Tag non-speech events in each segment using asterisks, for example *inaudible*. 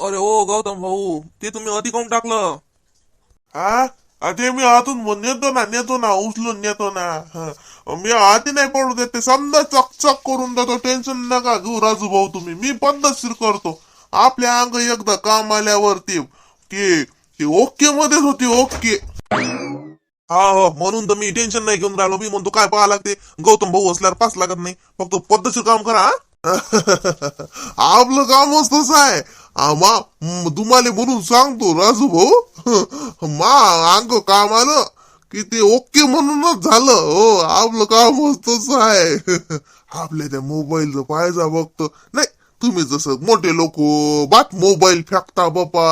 अरे ओ गौतम भाऊ ते तुम्ही अति काऊन टाकलं? हा? ते मी आतून मग नेतो ना नेतो ना उचलून नेतो ना. हं. मी आधी नाही पडू देत ते समजा चकचक करून देतो टेन्शन नका घेऊ राजू भाऊ तुम्ही. मी पद्धतशीर करतो. आपल्या अंग एकदा काम आल्यावरती की ती ओके मध्येच होती ओके. हा हो म्हणून तर मी टेन्शन नाही घेऊन राहिलो. मी म्हणतो काय पाहा लागते? गौतम भाऊ असल्यावर पास लागत नाही. फक्त पद्धतशीर काम करा हा? *laughs* आपलं काम असतच आहे. आ, तुम्हाला म्हणून सांगतो राजू भाऊ. मा अंग काम आलं की ते ओके म्हणूनच झालं हो आपलं काम तसं आहे. आपल्या त्या मोबाईलचं पाहायचा बघतो नाही तुम्ही जसं मोठे लोक बात मोबाईल फेकता बापा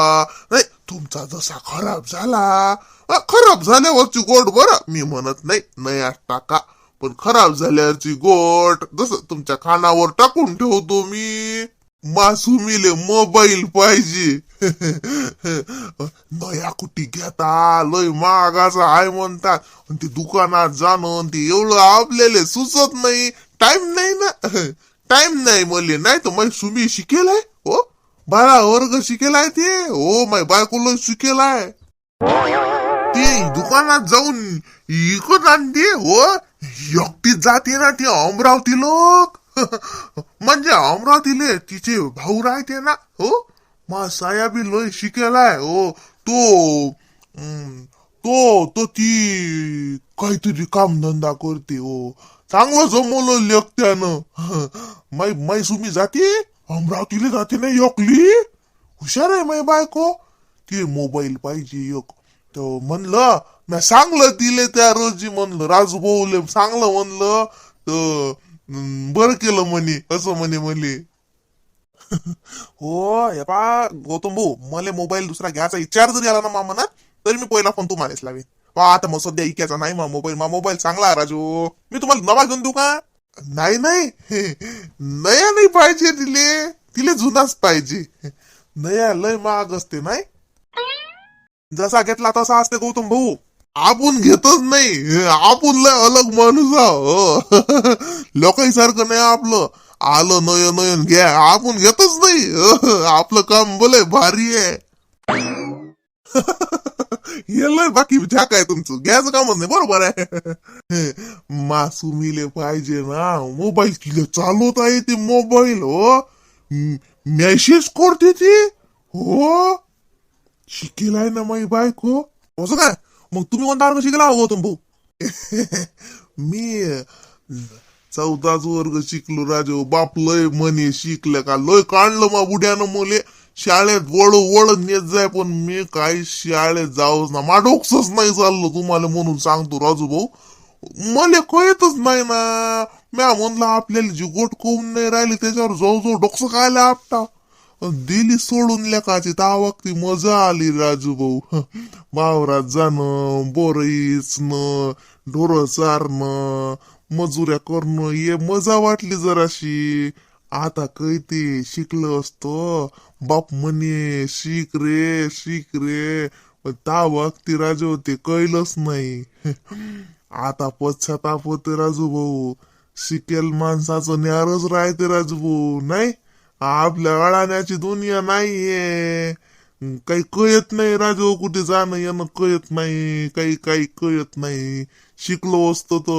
नाही तुमचा जसा खराब झाला खराब झाल्यावरची गोट बरं मी म्हणत नाही नाही टाका पण खराब झाल्यावरची गोट जसं तुमच्या कानावर टाकून ठेवतो मी. मासुमीले मोबाईल पाहिजे. *laughs* नया कुठी घेता लय महागाचा आहे म्हणतात. ते दुकानात जाणं ते एवढं आपल्याला सुचत नाही. टाइम नाही ना. *laughs* टाइम नाही मले. नाही तर माय सुमी शिकेलाय. हो? बारा वर्ग शिकेलाय ते. हो माय बायकोला शिकेलाय. ते दुकानात जाऊन इकत आणते. हो? एकटीच जाते ना ते अमरावती लोक. म्हणजे अमरावतीले तिचे भाऊ राहते ना हो? मा सायाबी लय शिकेलाय हो. तो तो तो ती काहीतरी कामधंदा करते हो. चांगलं जमवलं लेखत्यानं मै मै सुमी जाते? अमरावतीला जाते ना एकली? हुशार आहे मै बायको. ते मोबाईल पाहिजे एक. तो म्हणलं मी सांगलं तिले त्या रोजी म्हणलं राजू भाऊले सांगलं म्हणलं तर बर केलं म्हणे असं म्हणे मले हो हे पा गौतम भाऊ मला मोबाईल दुसरा घ्यायचा विचार जरी आला ना मामनात तरी मी पहिला फोन तुम्हालाच लावेन. वा आता मग सध्या इक्याचा नाही मा मोबाईल मा मोबाईल चांगला राजू. मी तुम्हाला नवा घेऊन देऊ का? नाही नाही. *laughs* नया नाही पाहिजे तिले. तिले जुनाच पाहिजे. *laughs* नया लय महाग असते नाही? जसा घेतला तसा असते गौतम भाऊ. आपण घेतच नाही. आपण लय अलग माणूस आहो *laughs* लोकांसारखं नाही आपलं. आलं नयन नयन घ्या. आपण घेतच नाही. *laughs* आपलं काम बोले भारी आहे. *laughs* हे बाकी झ्याक आहे तुमचं. घ्यायचं कामच नाही. बरोबर आहे. मासुमीले पाहिजे ना. मोबाईल चालवत आहे ती मोबाईल हो. मेसेज करते ती. हो. शिकेलाय ना माई बायको. असं काय? मग तुम्ही कोणता वर्ग शिकला हो गौतम भाऊ मी चौदाच वर्ग शिकलो राजो बाप लय म्हणे शिकलं का लय काढलं मा बुड्यानं मुले शाळेत वळ वळ नेत जाय पण मी काय शाळेत जाऊच ना मा डोकसच नाही चाललं तुम्हाला म्हणून सांगतो राजू भाऊ मला कळतच नाही ना म्या म्हणलं आपल्याला जी गोट कोण नाही राहिली त्याच्यावर जवळजवळ जाऊ डोकसं खायला आपटा दिली सोडून लेकाची तावक ती मजा आली राजू भाऊ. वावरात जाणं बोर इचणं ढोरं चारणं मजुऱ्या करणं ये मजा वाटली जराशी. आता कैते शिकलं असतो. बाप म्हणे शिक रे शिक रे. पण ती राजू ते कळलंच नाही. आता पश्चाताप होते राजू भाऊ. शिकेल माणसाचं न्यारच राहते राजू भाऊ नाही? आपल्या अळाण्याची दुनिया नाहीये. काही कळत नाही राजू कुठे जाणं येणं कळत नाही. काही काही कळत नाही. शिकलो असतो तो.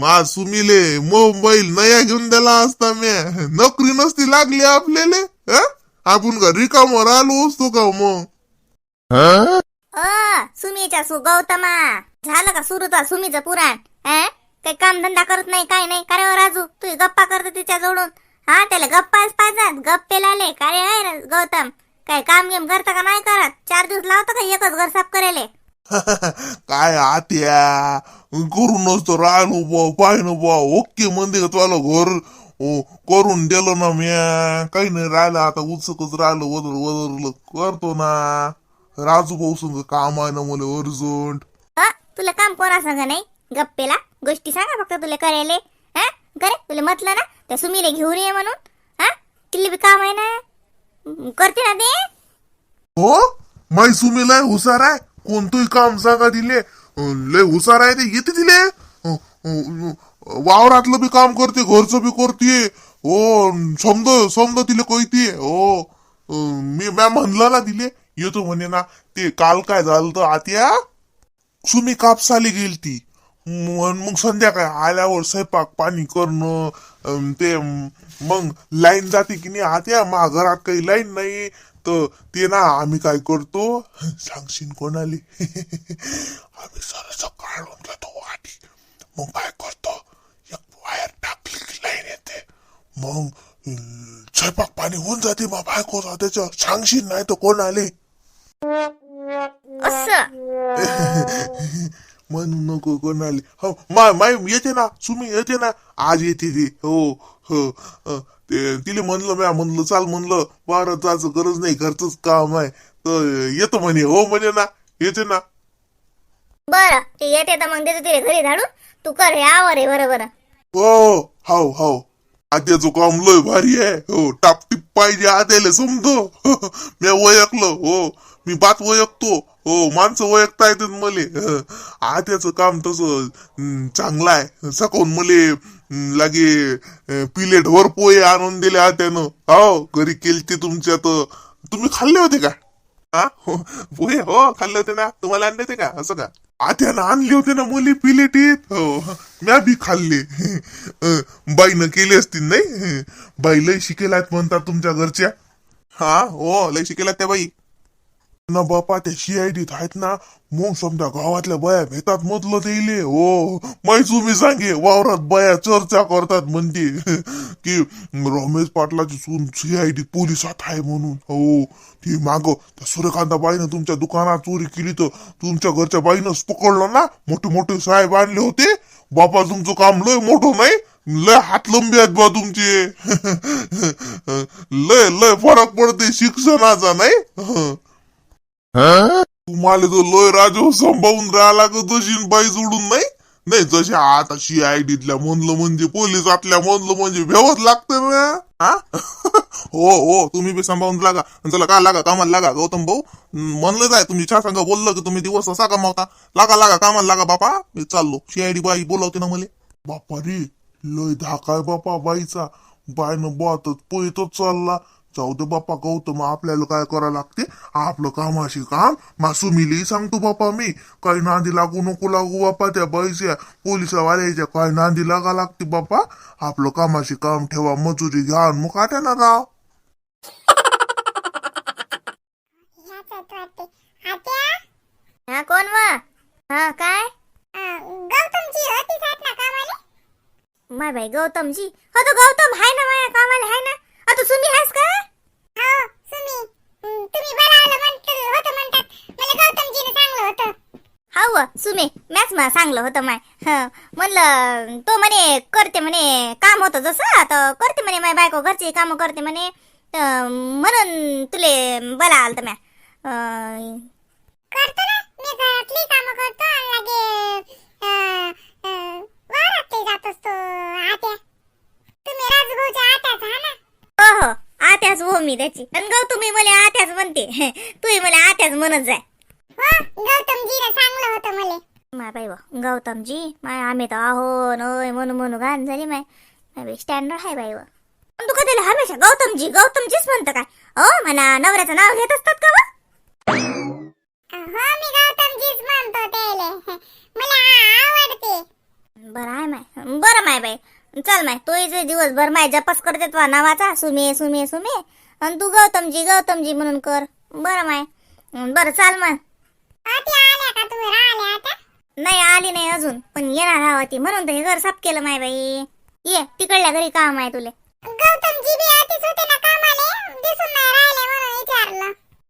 मा सुमिले मोबाईल नया घेऊन दिला असता मी नोकरी नसती लागली आपल्याला? आपण का रिकामवर आलो असतो का मग? अ सुमीच्या सु गौतमा. झालं का सुरू तर सुमीचं पुराण? काही काम धंदा करत नाही काय नाही? का हो राजू? तू गप्पा करतो तिच्या जोडून हा त्याला गप्पाच पाहिजात गप्पे लाले काय आहे रे गौतम? काय काम गेम करता का नाही करत? चार दिवस लावतो का एकच घर साफ करेले? *laughs* काय आत्या? करून नसतो राहिलो बा पाहिलं बा ओके म्हणते तुला घर? ओ, करून दिलं ना म्या. काही नाही राहिलं आता उत्सुकच राहिलं वदर वदरलं. करतो ना. राजू भाऊ संग काम आहे ना मला अर्जंट. तुला काम कोणा सांग नाही? गप्पेला? गोष्टी सांगा फक्त तुला करेले. हा करे तुला म्हटलं ना त्या सुमीले घेऊन ये म्हणून. हा? तिला बी काम आहे ना. करते ना ते. हो? माय सुमी लय हुसार आहे. कोणतंही काम सांगा दिले लय हुसार आहे ते. येते दिले वावरातलं बी काम करते घरचं बी करते. हो समज समज तिले कळतीये हो मी मॅ म्हणलं ना दिले येतो म्हणे ना. ते काल काय झालं तर आत्या? सुमी कापसाली गेली ती मग संध्याकाळी आल्यावर स्वयंपाक पाणी करणं अं, ते मग लाईन जाते की नाही आत्या मा घरात काही लाईन नाही. तर ते ना आम्ही काय करतो? सांगशील कोणाले? *laughs* आम्ही सरस काढून घेतो वाटी. मग काय करतो? एक वायर टाकली की लाईन येते. मग अं, स्वयंपाक पाणी होऊन जाते. मग बायकोचा त्याच्या सांगशील नाही तर कोण आले असं? *laughs* म्हणू नको कोण आले हो माय माय येते ना सुमी येते ना. आज येते ती. हो हो. ते तिला म्हणलं म्या म्हणलं चाल म्हणलं वारं जायचं गरज नाही घरचंच काम आहे. तर येतो म्हणे. हो म्हणे ना. येते ना. बरं ते येते तर मग देतो तिला घरी धाडून. तू कर हे आवर आहे बरं बरं. हो हाव हाव आत्याचं काम लय भारी आहे. हो टापटीप पाहिजे आत्याला समजो. *laughs* मी ओळखलं हो. मी बात ओळखतो. हो माणसं ओळखता येतात मले. आत्याचं काम तसं चांगलं आहे. सकाऊन मले लागे पिले ढोर वर पोहे आणून दिले आत्यानं. हो घरी केलते तुमच्या तर तुम्ही खाल्ले होते का? हा? हो, पोहे हो खाल्ले होते ना. तुम्हाला आणले होते का? असं का? आत्यानं आणले होते ना मुली पिलेटीत. हो म्या बी खाल्ले. बाईनं केले असतील नाही? बाई लय शिकेलात म्हणतात तुमच्या घरच्या. हा हो लय शिकेलात त्या बाई. ना बापा त्या सीआयडीत आहेत ना? मग समजा गावातल्या बाया भेटात मधलं तेले हो माहिती तुम्ही सांगे वावरात बाया चर्चा करतात म्हणते. *laughs* की रमेश पाटलाची सून सीआयडीत पोलिसात आहे म्हणून. हो ती माग त्या सूर्यकांता बाईनं तुमच्या दुकानात चोरी केली तर तुमच्या घरच्या बाईनंच पकडलं ना? मोठे मोठे साहेब आणले होते. बापा तुमचं काम लय मोठं नाही? लय हात लंबी आहेत बा तुमचे. *laughs* लय लय फरक पडते शिक्षणाचा नाही? *laughs* तुम्हाला तो लोय राजो संभावून राहिला का जशी बाई जोडून नाही? नाही जशी आता सीआयडीतल्या म्हणलं म्हणजे पोलिसातल्या म्हणलं म्हणजे भेवत लागतं ना? हा? *laughs* हो हो तुम्ही बी सांभाळून लागा चला का लागा कामाला लागा गौतम भाऊ? म्हणलं जाय तुम्ही छा सांगा बोललं की तुम्ही दिवस असा कमावता. लागा लागा कामाला लागा बापा. मी चाललो. सीआयडी बाई बोलावते ना मला. बापा रे लय धाकाय बापा बाईचा. बायनं बातच पोयतच चालला. जाऊ दे बापा गौतम आपल्याला काय करावं लागते? आपलं कामाशी काम. मासुमीली सांगतो बापा मी काही नांदी लागू नको लागू बापा त्या बाईच्या पोलिसावाल्याच्या काय नांदी लागा लागते बापा आपलं कामाशी काम ठेवा मजुरी घ्या मग आट्या ना राव हा कोण व? हा काय? माय बाई गौतमजी? हो तो गौतम हाय ना माया कामाला हाय ना? आता तुम्ही हायस का? हो सुमी तुम्ही बोलावलं म्हणत होतं म्हणतात. मला गौतमजीने सांगलं होतं. हा व सुमे मॅच मला सांगलं होतं माय. हं, म्हणलं तो म्हणे करते म्हणे काम होतं जसं आता करते म्हणे माय बायको घरची कामं करते म्हणे. अं, म्हणून तुले बोला आलत म्या. अं, करतो ना मी घरातली कामं करतो आणि लगे अं, अं, वावरातही जात असतो आत्या. तुम्ही राजभाऊच्या आत्याच हा ना? हो हो आत्याच हो मी त्याची. आणि गौतमी मला आत्याच म्हणते. तू मला आत्याच म्हणत जाय. हो गौतमजीने सांगलं होतं मला. माय बाई गौतमजी माय आम्ही तर आहो नय म्हणू म्हणू घाण झाली माय. माय स्टँडर्ड आहे बाई पण तू कधी हमेशा गौतमजी गौतमजीच म्हणतं काय? हो म्हणा नवऱ्याचं नाव घेत असतात का? हो मी गौतमजीच म्हणतो त्याले. *laughs* मला आवडते. बरं आहे माय. बरं माय बाई. चल माय तो इथे दिवसभर माय जपस करते तुझ्या नावाचा सुमे सुमे सुमे. आणि तू गौतमजी गौतमजी म्हणून कर. बरं माय. बरं चाल मग. नाही आली नाही अजून. पण येणार हवा म्हणून तर हे घर साफ केलं माय बाई. ये तिकडल्या घरी काम आहे तुले.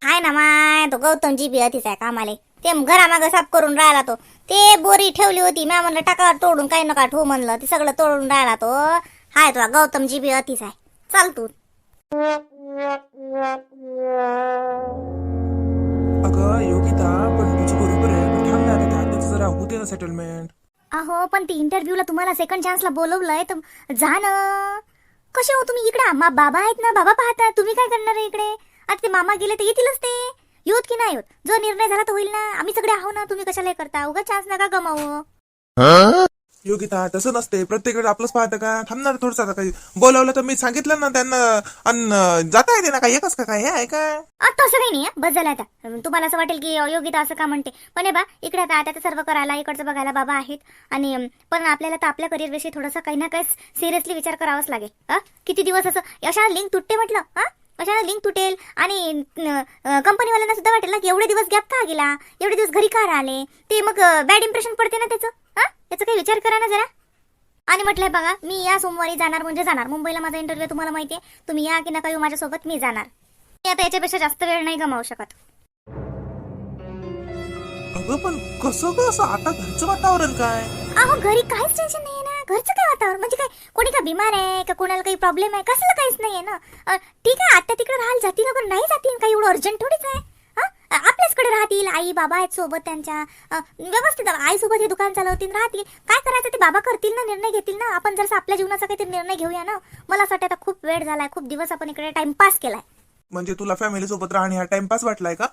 हाय ना माय तो गौतमजी बी अतिच आहे कामाले. ते घरामागं साफ करून राहिला तो. ते बोरी ठेवली होती. म्या म्हणलं टाका तोडून काही नका ठेवू म्हणलं. ते सगळं तोडून राहिला तो. हाय तो गौतमजी बी अतिच आहे. चाल तू. अगं योगिता पण तुझी बरोबर आहे. पण थांब ना आता त्या आत्याचं जरा होऊ दे ना सेटलमेंट अहो पण ती इंटरव्ह्यूला तुम्हाला सेकंड चान्सला बोलवलंय तर जा ना. कसे हो तुम्ही इकडे? मा बाबा आहेत ना बाबा पाहता तुम्ही काय करणार आहे इकडे? आता ते मामा गेले तर येतीलच ते. येऊत की नाही होत जो निर्णय झाला तो होईल ना. आम्ही सगळे आहो ना. तुम्ही कशाला हे करता? उगा चान्स नका गमावू. योगिता तसं नसते. प्रत्येक वेळेस आपलंच पाहतं का? थांबणार थोडंसं आता काही. बोलावलं तर मी सांगितलं ना त्यांना. अन जाता येते ना काय एकच का काय हे आहे अ, तसं काही नाही हं. बस झालं आता. तुम्हाला असं वाटेल की योगिता असं का म्हणते? पण हे बा इकडे आता आता सर्व करायला इकडचं बघायला बाबा आहेत. आणि पण आपल्याला तर आपल्या करिअर विषयी थोडंसं काही ना काही सिरियसली विचार करावाच लागेल. अ? किती दिवस असं अशा लिंक तुटते म्हटलं? हा अशा लिंक तुटेल? आणि कंपनीवाल्यांना सुद्धा वाटेल ना की एवढे दिवस गॅप का गेला? एवढे दिवस घरी का राहिले? ते मग बॅड इम्प्रेशन पडते ना त्याचं? हा? याचा काही विचार करा ना जरा. आणि म्हटलंय बघा मी या सोमवारी जाणार म्हणजे जाणार. मुंबईला माझा इंटरव्ह्यू तुम्हाला माहितीये. तुम्ही या की नका येऊ माझ्यासोबत मी जाणार. मी आता याच्यापेक्षा जास्त वेळ नाही गमावू शकत. अगं पण कसं कसं आता घरचं वातावरण काय? अहो घरी काहीच टेन्शन नाहीये. ना घरचं काय वातावरण? म्हणजे काय कोणी का बिमार आहे का कोणाला काही प्रॉब्लेम आहे? कसलं काहीच नाहीये ना. ठीक आहे आता तिकडे राहायला जातील पण नाही जातील काही एवढं अर्जंट थोडीच आहे. आपल्याचकडे राहतील आई बाबा आहेत सोबत त्यांच्या. व्यवस्थित आई सोबत हे दुकान चालवतील राहतील. काय करायचं ते बाबा करतील ना निर्णय घेतील ना. आपण जर आपल्या जीवनाचा काहीतरी निर्णय घेऊया ना. मला असं वाटतं आता खूप वेळ झालाय खूप दिवस आपण इकडे टाइमपास केलाय. म्हणजे तुला फॅमिली सोबत राहणे हा टाइमपास वाटलाय का?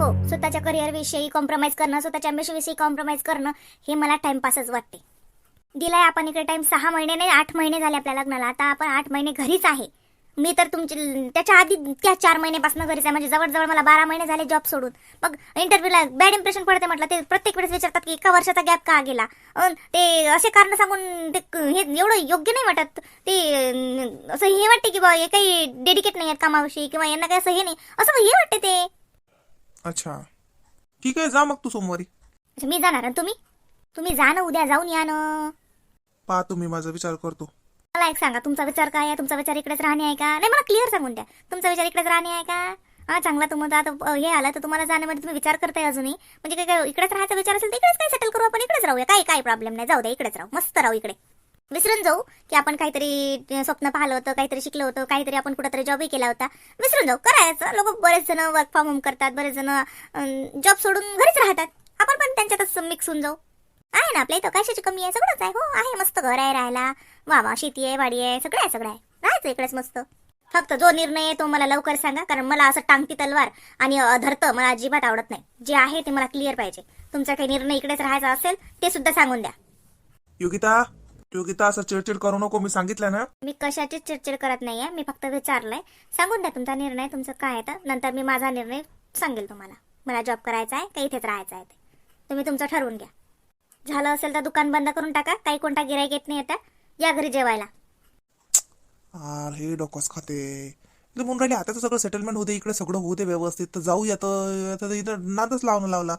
हो स्वतःच्या करिअर विषयी कॉम्प्रोमाइज करणं स्वतःच्या विषयी कॉम्प्रोमाइज करणं हे मला टाइमपासच वाटते. दिलाय आपण इकडे टाइम सहा महिने नाही आठ महिने झाले आपल्या लग्नाला. आता आपण आठ महिने घरीच आहे. मी तर तुमची त्याच्या आधी त्या चार महिन्यापासून घरीच आहे. म्हणजे जवळजवळ मला बारा महिने झाले जॉब सोडून. मग इंटरव्ह्यूला बॅड इम्प्रेशन पडते म्हटलं ते प्रत्येक वेळेस विचारतात की एका वर्षाचा गॅप का गेला? ते असे कारण सांगून ते हे एवढं योग्य नाही वाटत. ते असं हे वाटते की बा हे काही डेडिकेट नाही आहेत कामाविषयी किंवा यांना काही असं हे नाही. असं हे वाटते ते. अच्छा. ठीक आहे जा मग तू सोमवारी. अच्छा, मी जाणार आणि तुम्ही? तुम्ही जा ना उद्या जाऊन या ना. पहा तुम्ही माझा विचार करतो. मला एक सांगा तुमचा विचार काय आहे? तुमचा विचार इकडेच राहणे आहे का? नाही मला क्लिअर सांगून द्या. तुमचा विचार इकडेच राहणे आहे का? हा चांगला तुम्हाला आता अ, हे आलं तर तुम्हाला जाण्यामध्ये तुम्ही विचार करताय अजूनही. म्हणजे काय काय इकडेच राहायचा विचार असेल तर इकडेच काय सेटल करू आपण? इकडेच राहूया. काही काही प्रॉब्लेम नाही. जाऊ द्या इकडेच राहू. मस्त राहू इकडे. विसरून जाऊ की आपण काहीतरी स्वप्न पाहिलं होतं काहीतरी शिकलं होतं काहीतरी आपण कुठेतरी जॉबही केला होता. विसरून जाऊ करायचं. लोक बरेच जण वर्क फ्रॉम होम करतात बरेच जण जॉब सोडून घरीच राहतात. आपण पण त्यांच्यातच मिक्स होऊन जाऊ. आहे ना आपल्या इथं? कशाची कमी आहे सगळंच आहे. हो आहे मस्त घर आहे राहायला. वा वा शेती आहे वाडी आहे सगळं आहे सगळं आहे. राहायचं इकडेच मस्त. फक्त जो निर्णय आहे तो मला लवकर सांगा कारण मला असं टांगती तलवार आणि अधर्त मला अजिबात आवडत नाही. जे आहे ते मला क्लिअर पाहिजे. तुमचा काही निर्णय इकडेच राहायचा असेल ते सुद्धा सांगून द्या. योगिता? योगिता असं चिडचिड करू नको मी सांगितलं ना. मी कशाचीच चिडचिड करत नाहीये मी फक्त विचारलंय. सांगून द्या तुमचा निर्णय तुमचं काय आहे तर. नंतर मी माझा निर्णय सांगेल तुम्हाला. मला जॉब करायचा आहे का इथेच राहायचं आहे ते. तुम्ही तुमचं ठरवून घ्या. झालं असेल तर दुकान बंद करून टाका काही कोणता गिराईक येत नाही येतं या घरी जेवायला. आर हे डोकंच खाते. म्हणून राहिले आता तर सगळं सेटलमेंट होते इकडे सगळं होते व्यवस्थित. तर जाऊया तर. आता तर इथं नादच लावणं लावला.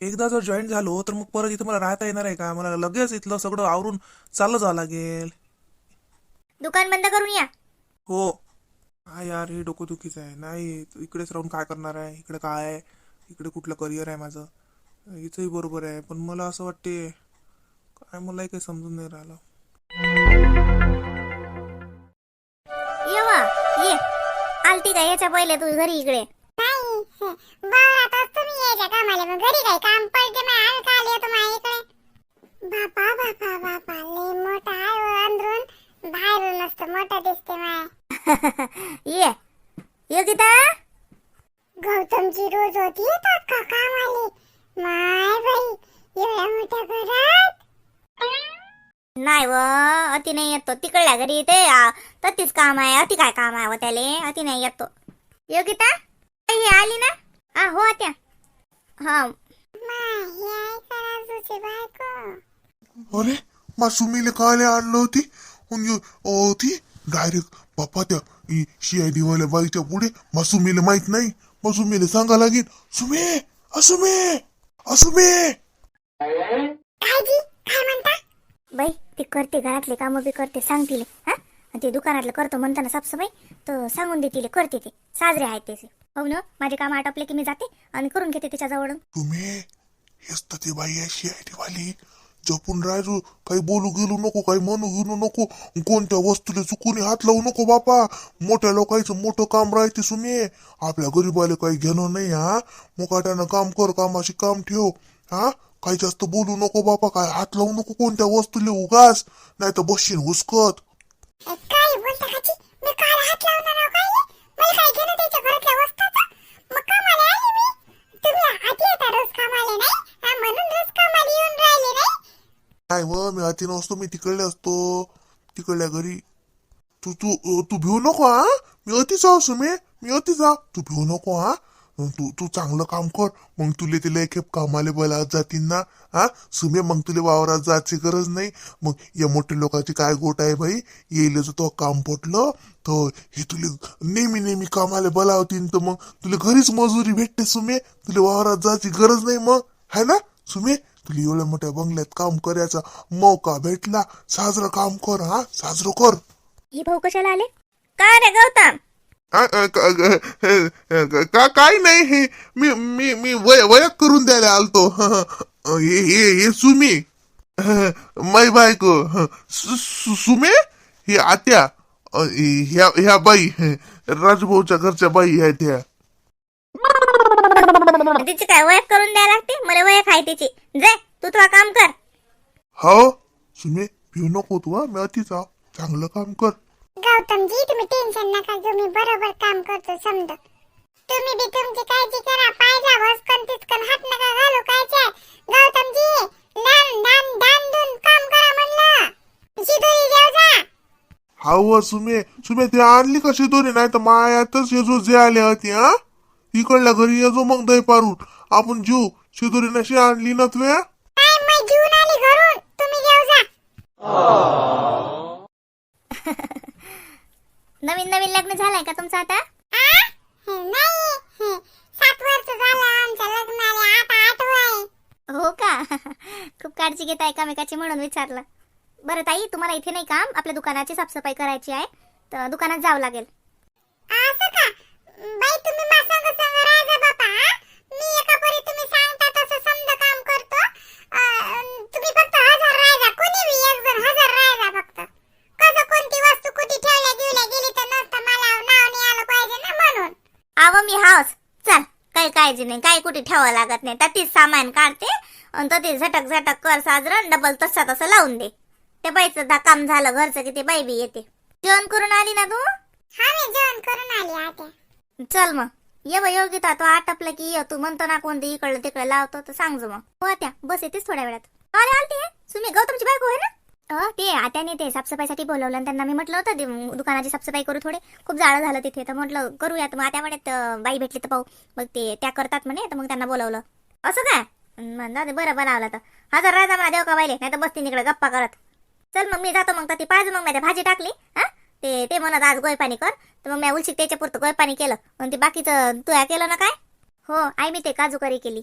एकदा जर जॉईन झालो तर मग परत इथं मला राहता येणार आहे का? मला लगेच इथलं सगळं आवरून चाललं जावं लागेल. दुकान बंद करून या. हो. हा यार हे डोकं दुखीच आहे. नाही इकडेच राहून काय करणार आहे? इकडे काय आहे? इकडे कुठलं करिअर आहे माझं? हिचंही बरोबर आहे. पण मला असं वाटते काय मलाही काही समजून नाही राहिलं. ये वा ये. आलती का? याच्या पहिले तू घरी इकडे. नाही. वावरात यायच्या कामाला. मग घरी काही काम पडते मग आम्ही काल येतो माझ्याकडे बापा बापा बापा. लय मोठा आहे व अंदरून. बाहेरून असतं मोठा दिसते माय *laughs* ये. योगिता गौतमची रोज होती येतात का कामाले? माय बाई एवढ्या मोठ्या घरात? नाही व अति नाही येतो तिकडल्या घरी येते. आ, ततीच काम आहे. अति काय काम आहे व त्याले? अति नाही येतो योगिता ही आली ना? हा हो आत्या. हा. अरे मासुमीले काले आणलं होती? अन यो- अ, ती डायरेक्ट बापा त्या सीआयडी वाल्या बाईच्या पुढे मासुमीले माहीत नाही. मासुमीले सांगा लागेल सुमे असुमे असुमे. काळजी काय म्हणता? बाई ती करते घरातले कामं बी करते सांगतील हा? ते दुकानातलं करतो म्हणताना साफसफाई तर सांगून देतील करते ते. साजरे आहेत ते. हो ना? माझे काम आटोपले की मी जाते आणि करून घेते त्याच्याजवळ तुम्ही? हेच तर ती बाई आहे ती वाली जपून राहायचो काही बोलू गेलो नको काही म्हणू गेलो नको. कोणत्या वस्तूला चुकून हात लावू नको बापा. मोठ्या लोकांचं मोठं काम राहते सुमे आपल्या गरीबाला काही घेणं नाही हा? मुकाट्यानं काम कर कामाशी काम ठेव. हा? काही जास्त बोलू नको बापा. काय हात लावू नको कोणत्या वस्तूला उगास नाही तर बसशील हुसकत. काय बोलता काची मी लावणार काय मला काय घेणं त्याच्या घरातल्या वस्ताचं? मग कामाला आली मी. तुम्ही आधी येता रोज कामाला नाही? म्हणून रोज कामाला येऊन राहिले नाही? काय व मी नसतो मी तिकडले असतो. तिकडल्या घरी. तू तू तू भिवू नको हा? मी अतिच जाऊ सुमे. मी अतिच जा तू भिवू नको हा? मग तू तू चांगलं काम कर मग तुले तिला एक कामाले बोलावत जातील ना? हा? सुमे मग तुला वावरात जायची गरज नाही. मग या मोठ्या लोकांची काय गोट आहे भाई येईल जर तो काम पोटलं. तर हे तुले नेहमी नेहमी कामाले बोलावतील तर मग तुला घरीच मजुरी भेटते सुमे तुला वावरात जायची गरज नाही मग. है ना सुमे तुला एवढ्या मोठ्या बंगल्यात काम करायचा मौका भेटला. साजरं काम कर हा? साजरं कर. ही भाऊ कशाला आले? का रे गौतम? आ, क- ग- अ, ग- का काय नाही हे मी मी मी वय वयक करून द्यायला आलतो. *laughs* हे हे हे सुमी. *laughs* मै बायको. *laughs* सु- सु- सुमे? ही आत्या. अ, ह्या ह्या बाई. राजभाऊच्या घरच्या बाई आहेत ह्या. तिची काय करून द्यायला लागते? मला आहे तिची. जे तू तुला काम कर. हो? सुमे भिऊ नको तू हा. मी अतिचा चांगलं काम कर. गौतमजी तुम्ही टेन्शन नका घेऊ मी बरोबर काम करतो समजा. तुम्ही बी तुमची काळजी करा पायजा भस्कन तितकन हात नका घालू कायचे गौतमजी लहान दान दान दून काम करा म्हणलं. शिदोरी घेऊ जा. हाव सुमे सुमे ते आणली कशी दोरी नाही तर मायातच येजो जे आले होते हा? इकडल्या घरी येजो मग दही पारून आपण जीव शिदोरी नशी आणली ना तुया काय मी घेऊन आली घरून तुम्ही घेऊ जा नवीन नवीन लग्न झालंय का तुमचं आता? आ? नाही सात वर्ष झालं आमच्या लग्नाला आता आठवं आहे हो का? *laughs* खूप काळजी घेता एकामेकाची म्हणून विचारलं. बरं ताई तुम्हाला इथे नाही काम? आपल्या दुकानाची साफसफाई करायची आहे. तर दुकानात जावं लागेल असं का बाई तुम्ही मा संग संग राहा बापा हा? मी एका परी तुम्ही सांगता तसं समजा काम करतो अं, तुम्ही फक्त हजर राहा कोणी बी एक जण हजर राहा फक्त कसं कोणती वस्तू कुठे ठेवल्या गेल्या गेली तर नसतं मला नाव नाही आलं पाहिजे ना म्हणून आव मी हाऊस चल काळजी नाही काही कुठे ठेवावं लागत नाही. ततीच सामान काढते आणि ततीच झटक झटक कर साजरं डबल तसा तसं लावून दे. ते बाईचं दा काम झालं घरचं की ते बाई बी येते. जेवण करून आली ना तू? हा मी जेवण करून आली आता. चल मग. ये बा योगिता तो आटपलं की ये. तू म्हणतो ना कोणते इकडलं तिकडे लावतो तर सांग मग. हो त्या बस येतेच थोड्या वेळात. अरे आलती? तुम्ही गौतमची बायको आहे ना? ते आत्याने ते साफसफाईसाठी बोलवलं आणि त्यांना मी म्हटलं होतं ते दुकानाची साफसफाई करू थोडे. खूप जाळं झालं तिथे. तर म्हटलं करूयात. मग आत्या म्हणत बाई भेटली तर पाहू. मग ते त्या करतात म्हणे तर मग त्यांना बोलवलं. असं काय? म्हणलं ते बरं बनावलं तर. हजर राजा मला देव का बाईले? नाही तर बसते इकडे गप्पा करत. चल मग मी जातो मग. तर ती पाहिजे मग मी भाजी टाकली हा? ते ते म्हणत आज गोय पाणी कर. तर मग मी उलशी त्याच्या पुरतं गोय पाणी केलं. आणि ते बाकीचं तू केलं ना काय? हो आई मी ते काजू करी केली.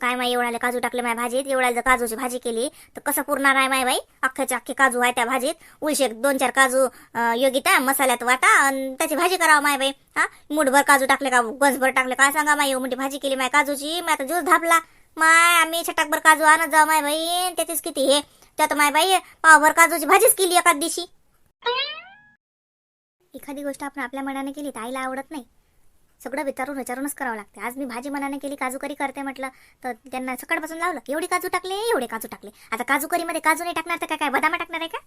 काय माय एवढ्याला काजू टाकले माझ्या भाजीत? एवढ्या काजूची भाजी केली तर कसं पुरणार आहे माय बाई? अख्ख्याचे अख्खे काजू आहे त्या भाजीत. उलशे दोन चार काजू योगिता मसाल्यात वाटा आणि त्याची भाजी करावं माय बाई. हा? मुठभर काजू टाकले का? गंजभर टाकले. काय सांगा माय मोठी भाजी केली माय काजूची? मी आता ज्यूस धापला. माय आम्ही छटाकभर काजू आणत जाऊ माय बाई. त्याचीच किती हे? त्यात माय बाई पावभर काजूची भाजीच केली एखाद दिवशी. एखादी गोष्ट आपण आपल्या मनाने केली तर आईला आवडत नाही. सगळं विचारून विचारूनच करावं लागते. आज मी भाजी मनाने केली काजू करी करते म्हटलं तर त्यांना सकाळपासून लावलं. एवढे काजू टाकले एवढे काजू टाकले. आता काजू करीमध्ये काजू नाही टाकणार तर काय काय बदामा टाकणार आहे का?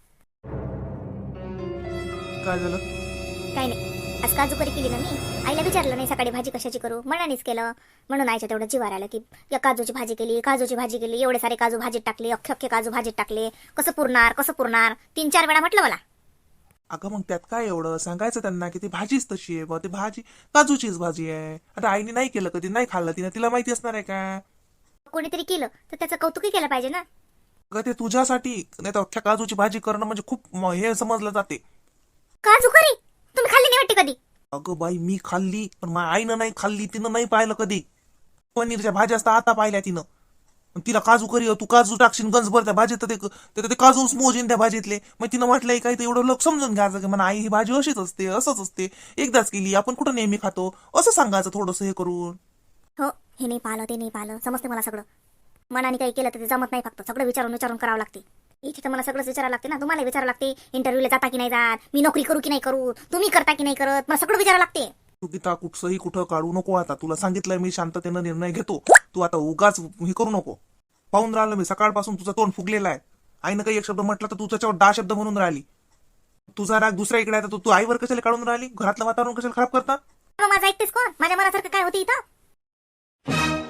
काय झालं काही नाही. आज काजू करी केली ना मी. आईला विचारलं नाही सकाळी भाजी कशाची करू? मनानेच केलं. म्हणून आईच्या तेवढं जीवार आलं की या काजूची भाजी केली काजूची भाजी केली एवढे सारे काजू भाजीत टाकले अख्खे अख्खे काजू भाजीत टाकले. कसं पुरणार कसं पुरणार? तीन चार वेळा म्हटलं मला. अगं मग त्यात काय एवढं? सांगायचं त्यांना की ती भाजीच तशी आहे बा ती भाजी काजूचीच भाजी आहे. आता आईने नाही केलं कधी नाही खाल्लं तिने तिला माहिती असणार आहे का? कोणीतरी केलं तर त्याचं कौतुकही केलं पाहिजे ना. अगं ते तुझ्यासाठी नाही तर अख्ख्या काजूची भाजी करणं म्हणजे खूप म- हे समजलं जाते. काजू करी तुम्ही खाल्ली नाही वाटते कधी? अगं बाई मी खाल्ली पण माझ्या आईनं नाही खाल्ली तिनं नाही पाहिलं कधी. पनीरच्या भाज्या असता आता पाहिल्या तिनं. तिला काजू करी तू काजू टाकशील गंजभर त्या भाजीत ते ते- काजूच मोजीन त्या भाजीतले. मग तिनं म्हटलंय काय ते एवढं लोक समजून घ्यायचं की म्हणा आई ही भाजी अशीच असते असंच असते. एकदाच केली आपण कुठं नेहमी खातो? असं सांगायचं थोडंसं हे करून. हो हे नाही पाहिलं ते नाही पाहिलं. समजते मला सगळं. मनाने काही केलं तर ते जमत नाही फक्त. सगळं विचारून विचारून करावं लागते. इथे तर मला सगळंच विचारावं लागते ना. तुम्हाला विचारावं लागते इंटरव्ह्यूला जाता की नाही जात? मी नोकरी करू की नाही करू? तुम्ही करता की नाही करत? मला सगळं विचारावं लागते. तू गीता कुठचंही कुठं काढू नको आता. तुला सांगितलंय मी शांततेनं निर्णय घेतो. तू आता उगाच हे करू नको. पाहून राहिलं मी सकाळपासून तुझं तोंड फुगलेलं आहे. आईनं काही एक शब्द म्हटलं तर तू त्याच्यावर दहा शब्द म्हणून राहिली. तुझा राग दुसऱ्या इकडे आहे तर तू- आईवर कशाला काढून राहिली? घरातलं वातावरण कशाला खराब करता? माझं ऐकतेस कोण? माझ्या मनासारखं काय होती इथं?